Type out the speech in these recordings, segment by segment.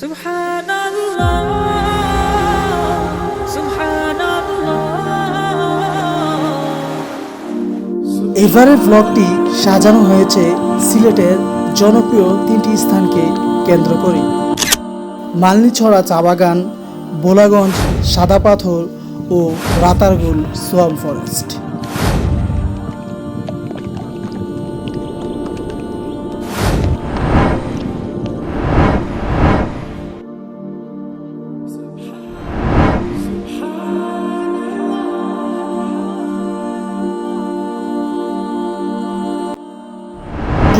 সুবহানাল্লাহ এবারের ব্লগটি সাজানো হয়েছে সিলেটের জনপ্রিয় তিনটি স্থানকে কেন্দ্র করে। মালনীছড়া চা বাগান, বোলাগঞ্জ, সাদা পাথর ও রাতারগুল সোয়াম ফরেস্ট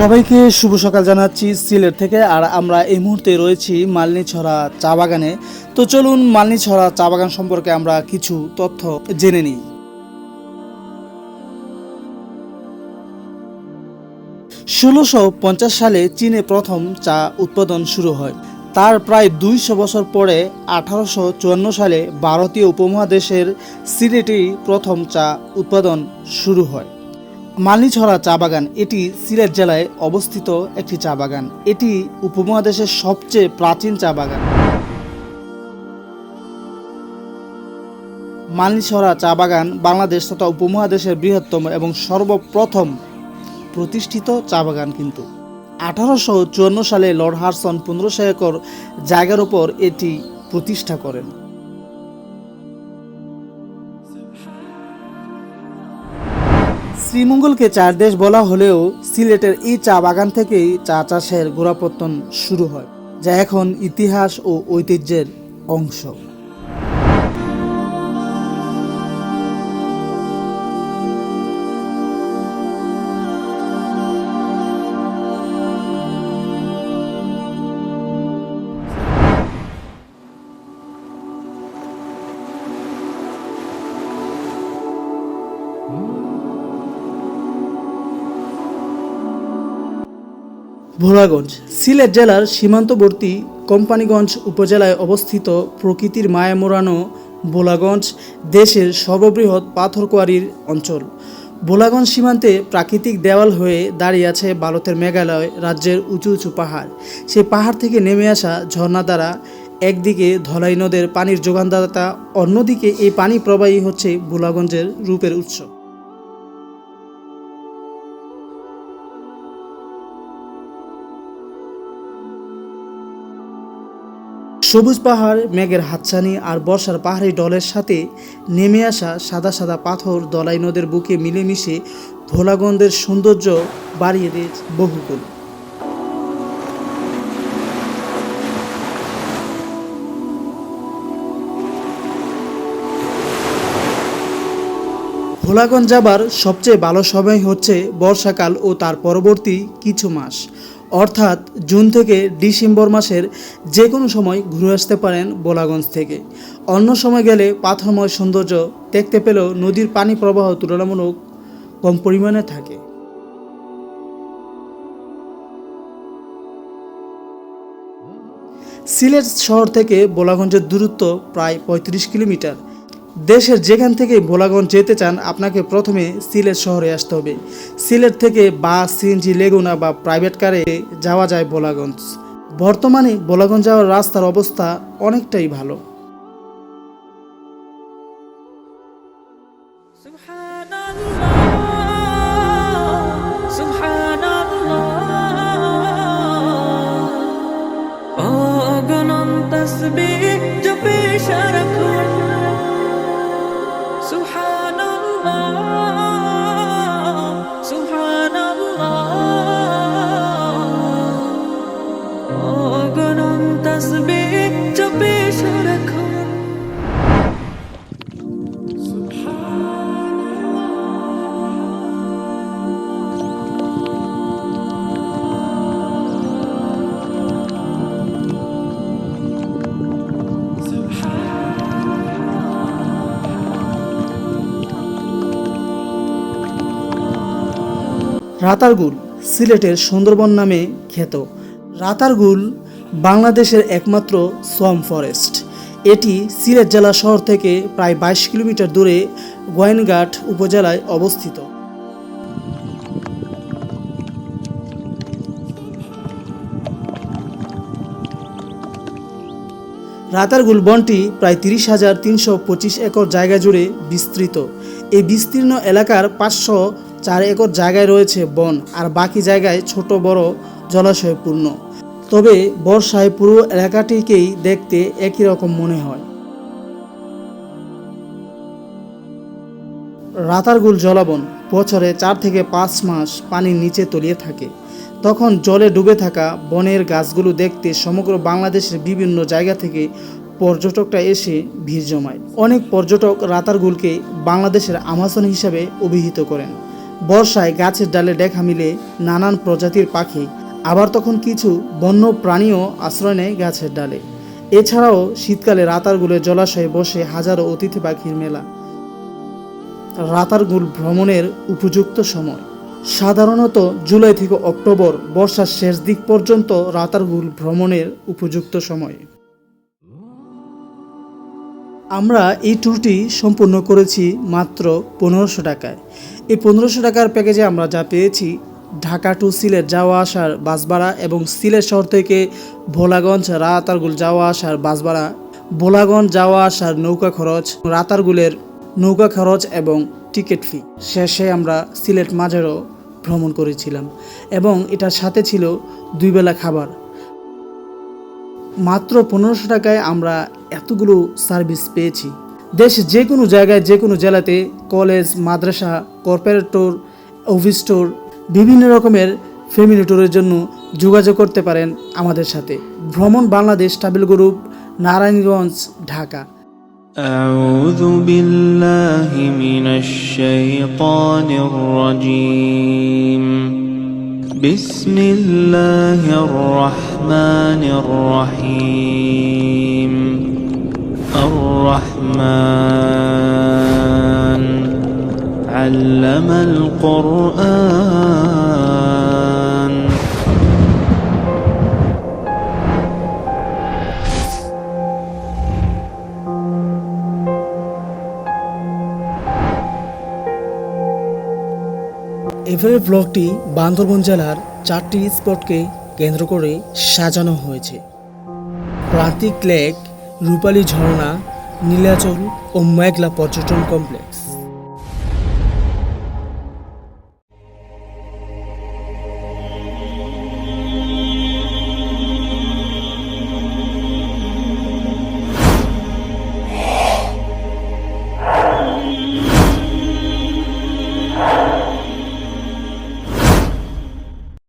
সবাইকে শুভ সকাল জানাচ্ছি সিলেট থেকে, আর আমরা এই মুহূর্তে রয়েছি মালনীছড়া চা বাগানে। তো চলুন মালনীছড়া চা বাগান সম্পর্কে আমরা কিছু তথ্য জেনে নিই। ষোলোশো পঞ্চাশ সালে চীনে প্রথম চা উৎপাদন শুরু হয়। তার প্রায় দুইশো বছর পরে আঠারোশো চুয়ান্ন সালে ভারতীয় উপমহাদেশের সিলেটেই প্রথম চা উৎপাদন শুরু হয়। মালনীছড়া চা বাগান, এটি সিলেট জেলায় অবস্থিত একটি চা বাগান। এটি উপমহাদেশের সবচেয়ে প্রাচীন চা বাগান। মালনীছড়া চা বাগান বাংলাদেশ তথা উপমহাদেশের বৃহত্তম এবং সর্বপ্রথম প্রতিষ্ঠিত চা বাগান কিন্তু। আঠারোশো চুয়ান্ন সালে লর্ড হারসন পনেরোশো একর জায়গার উপর এটি প্রতিষ্ঠা করেন। শ্রীমঙ্গলকে চার দেশ বলা হলেও সিলেটের এই চা বাগান থেকেই চা চাষের গোড়াপত্তন শুরু হয়, যা এখন ইতিহাস ও ঐতিহ্যের অংশ। ভোলাগঞ্জ। সিলেট জেলার সীমান্তবর্তী কোম্পানিগঞ্জ উপজেলায় অবস্থিত প্রকৃতির মায়া মোড়ানো ভোলাগঞ্জ দেশের সর্ববৃহৎ পাথর কোয়ারির অঞ্চল। ভোলাগঞ্জ সীমান্তে প্রাকৃতিক দেওয়াল হয়ে দাঁড়িয়ে আছে ভারতের মেঘালয় রাজ্যের উঁচু উঁচু পাহাড়। সেই পাহাড় থেকে নেমে আসা ঝর্ণা দ্বারা একদিকে ধলাই নদের পানির যোগানদাতা, অন্যদিকে এই পানি প্রবাহী হচ্ছে ভোলাগঞ্জের রূপের উৎস। সবুজ পাহাড়, মেঘের হাতছানি আর বর্ষার পাহাড়ি ডলের সাথে নেমে আসা সাদা সাদা পাথর দলাই নদের বুকে মিলেমিশে ভোলাগন্ধের সৌন্দর্য বাড়িয়ে দিয়েছে বহুগুণ। ভোলাগঞ্জ যাবার সবচেয়ে ভালো সময় হচ্ছে বর্ষাকাল ও তার পরবর্তী কিছু মাস। অর্থাৎ জুন থেকে ডিসেম্বর মাসের যে কোনো সময় ঘুরে আসতে পারেন ভোলাগঞ্জ থেকে। অন্য সময় গেলে পাথরময় সৌন্দর্য দেখতে পেলেও নদীর পানি প্রবাহ তুলনামূলক কম পরিমাণে থাকে। সিলেট শহর থেকে ভোলাগঞ্জের দূরত্ব প্রায় পঁয়ত্রিশ কিলোমিটার। দেশের যেখান থেকে ভোলাগঞ্জ যেতে চান, আপনাকে প্রথমে সিলেট শহরে আসতে হবে। সিলেট থেকে বাস সিএনজি লেগুনা বা প্রাইভেট কারে যাওয়া যায় ভোলাগঞ্জ। বর্তমানে ভোলাগঞ্জ যাওয়ার রাস্তার অবস্থা অনেকটাই ভালো। be রাতারগুল সিলেটের সুন্দরবন নামে খ্যাত। রাতারগুল বাংলাদেশের একমাত্র সোয়াম ফরেস্ট। এটি সিলেট জেলা শহর থেকে প্রায় বাইশ কিলোমিটার দূরে গোয়েনঘাট উপজেলায় অবস্থিত। রাতারগুল বনটি প্রায় তিরিশ হাজার তিনশো পঁচিশ একর জায়গা জুড়ে বিস্তৃত। এই বিস্তীর্ণ এলাকার পাঁচশো চার একর জায়গায় রয়েছে বন, আর বাকি জায়গায় ছোট বড় জলাশয় পূর্ণ তবে বর্ষায় পুরো এলাকাটিকেই দেখতে একই রকম মনে হয়। রাতারগুল জলাবন বছরে চার থেকে পাঁচ মাস পানির নিচে তলিয়ে থাকে। তখন জলে ডুবে থাকা বনের গাছগুলো দেখতে সমগ্র বাংলাদেশের বিভিন্ন জায়গা থেকে পর্যটকরা এসে ভিড় জমায়। অনেক পর্যটক রাতারগুলকে বাংলাদেশের আমাজন হিসাবে অভিহিত করেন। বর্ষায় গাছের ডালে দেখা মিলে নানান প্রজাতির পাখি আবার তখন কিছু বন্য প্রাণীও আশ্রয় নেয় গাছের ডালে। এছাড়াও শীতকালে রাতারগুলের জলাশয়ে বসে হাজারো অতিথি পাখির মেলা। রাতারগুল ভ্রমণের উপযুক্ত সময়। সাধারণত জুলাই থেকে অক্টোবর বর্ষার শেষ দিক পর্যন্ত রাতারগুল ভ্রমণের উপযুক্ত সময়। আমরা এই ট্যুরটি সম্পূর্ণ করেছি মাত্র পনেরোশো টাকায়। এই পনেরোশো টাকার প্যাকেজে আমরা যা পেয়েছি ঢাকা টু সিলেট যাওয়া আসার বাস ভাড়া এবং সিলেট শহর থেকে ভোলাগঞ্জ, রাতারগুল যাওয়া আসার বাস ভাড়া ভোলাগঞ্জ যাওয়া আসার নৌকা খরচ, রাতারগুলের নৌকা খরচ এবং টিকিট ফি। শেষে আমরা সিলেট মাঝেরও ভ্রমণ করেছিলাম এবং এটার সাথে ছিল দুই বেলা খাবার। মাত্র পনেরোশো টাকায় আমরা এতগুলো সার্ভিস পেয়েছি। দেশে যে কোনো জায়গায় যে কোনো জেলাতে, কলেজ, মাদ্রাসা, কর্পোরেটর টোর অফিস স্টোর বিভিন্ন রকমের ফ্যামিলি ট্যুরের জন্য যোগাযোগ করতে পারেন আমাদের সাথে ভ্রমণ বাংলাদেশ ট্রাভেল গ্রুপ নারায়ণগঞ্জ ঢাকা أعوذ بالله من الشيطان الرجيم بسم الله الرحمن الرحيم الرحمن علم القرآن এভাবে ব্লগটি বান্দরবন জেলার চারটি স্পটকে কেন্দ্র করে সাজানো হয়েছে প্রান্তিক লেক রূপালী ঝর্ণা নীলাচল ও মেঘলা পর্যটন কমপ্লেক্স